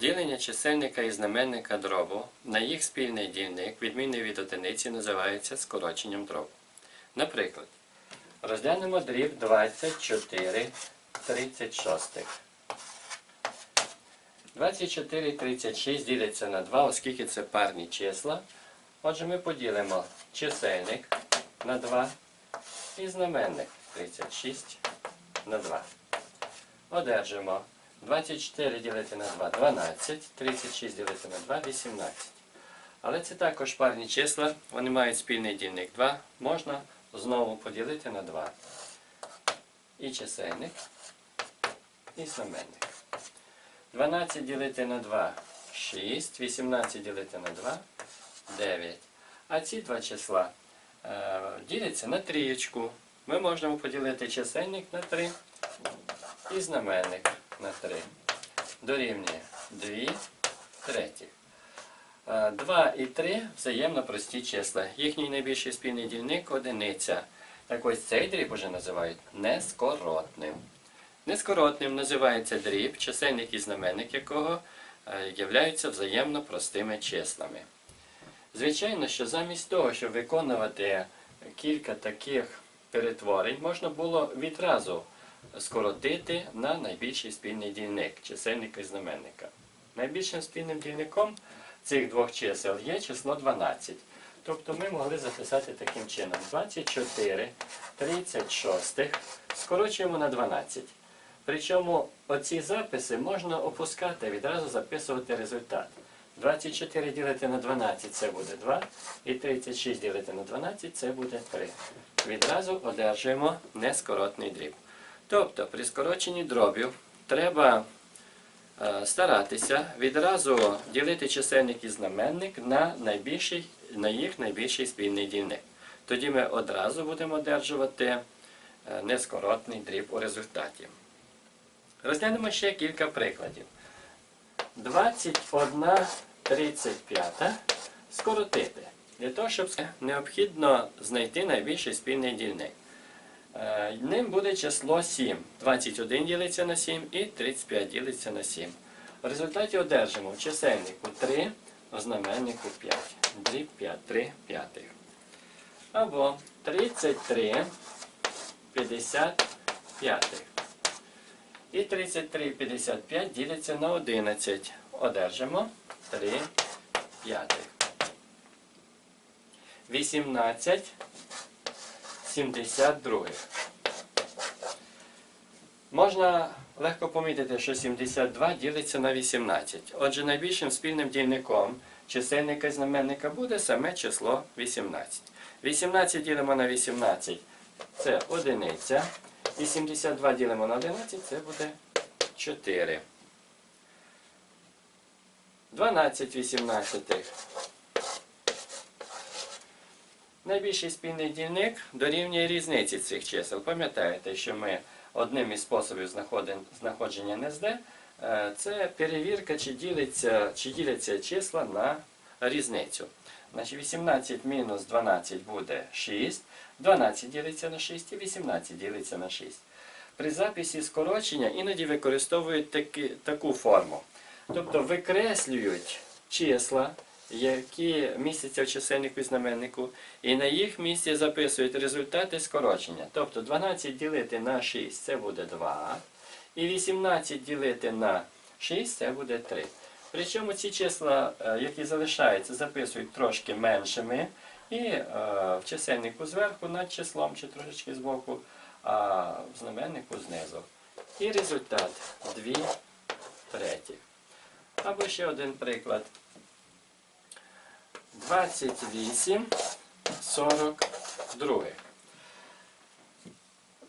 Ділення чисельника і знаменника дробу на їх спільний дільник, відмінний від одиниці, називається скороченням дробу. Наприклад, розглянемо дріб 24 36. 24 36 діляться на 2, оскільки це парні числа. Отже, ми поділимо чисельник на 2 і знаменник 36 на 2. Одержимо 24 ділити на 2 12, 36 ділити на 2 18. Але це також парні числа, вони мають спільний дільник 2. Можна знову поділити на 2. І чисельник, і знаменник. 12 ділити на 2 6, 18 ділити на 2 9. А ці два числа е, діляться на трієчку. Ми можемо поділити чисельник на 3 і знаменник на 3. Дорівнює 2 третіх. 2 і 3 взаємно прості числа. Їхній найбільший спільний дільник одиниця. Так ось цей дріб уже називають нескоротним. Нескоротним називається дріб, чисельник і знаменник якого е, являються взаємно простими числами. Звичайно, що замість того, щоб виконувати кілька таких перетворень, можна було відразу скоротити на найбільший спільний дільник чисельника і знаменника. Найбільшим спільним дільником цих двох чисел є число 12. Тобто ми могли записати таким чином 24 36 скорочуємо на 12. Причому оці записи можна опускати, відразу записувати результат. 24 ділити на 12 це буде 2, і 36 ділити на 12 це буде 3. Відразу одержуємо нескоротний дріб. Тобто при скороченні дробів треба е, старатися відразу ділити чисельник і знаменник на, найбільший, на їх найбільший спільний дільник. Тоді ми одразу будемо одержувати е, нескоротний дріб у результаті. Розглянемо ще кілька прикладів. 21 35 скоротити. Для того, щоб необхідно знайти найбільший спільний дільник. Е, Ним буде число 7. 21 ділиться на 7 і 35 ділиться на 7. В результаті одержимо в чисельнику 3, в знаменнику 5. Дріб 5, 3 п'ятих. Або 33 55. І 33 і 55 діляться на 11. Одержимо 3 п'ятих. 18 72. Можна легко помітити, що 72 ділиться на 18. Отже, найбільшим спільним дільником чисельника і знаменника буде саме число 18. 18 ділимо на 18 це одиниця. І 72 ділимо на 11 це буде 4. 12 18. Найбільший спільний дільник дорівнює різниці цих чисел. Пам'ятаєте, що ми одним із способів знаходження НСД е, це перевірка, чи ділиться, чи діляться числа на різницю. Значить, 18 мінус 12 буде 6, 12 ділиться на 6 і 18 ділиться на 6. При записі скорочення іноді використовують таки, таку форму. Тобто викреслюють числа, які містяться в чисельнику і знаменнику, і на їх місці записують результати скорочення. Тобто 12 ділити на 6 це буде 2, і 18 ділити на 6 це буде 3. Причому ці числа, е, які залишаються, записують трошки меншими, і е, в чисельнику зверху над числом чи трошечки збоку, а в знаменнику знизу. І результат 2 третіх. Або ще один приклад. 28 42.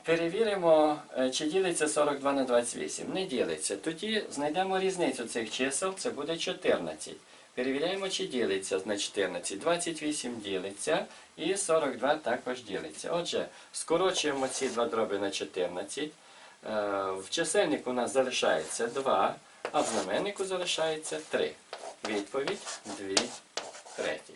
Перевіримо, е, чи ділиться 42 на 28. Не ділиться. Тоді знайдемо різницю цих чисел, це буде 14. Перевіряємо, чи ділиться на 14. 28 ділиться і 42 також ділиться. Отже, скорочуємо ці два дроби на 14. Е, В чисельнику у нас залишається 2, а в знаменнику залишається 3. Відповідь 2 треті.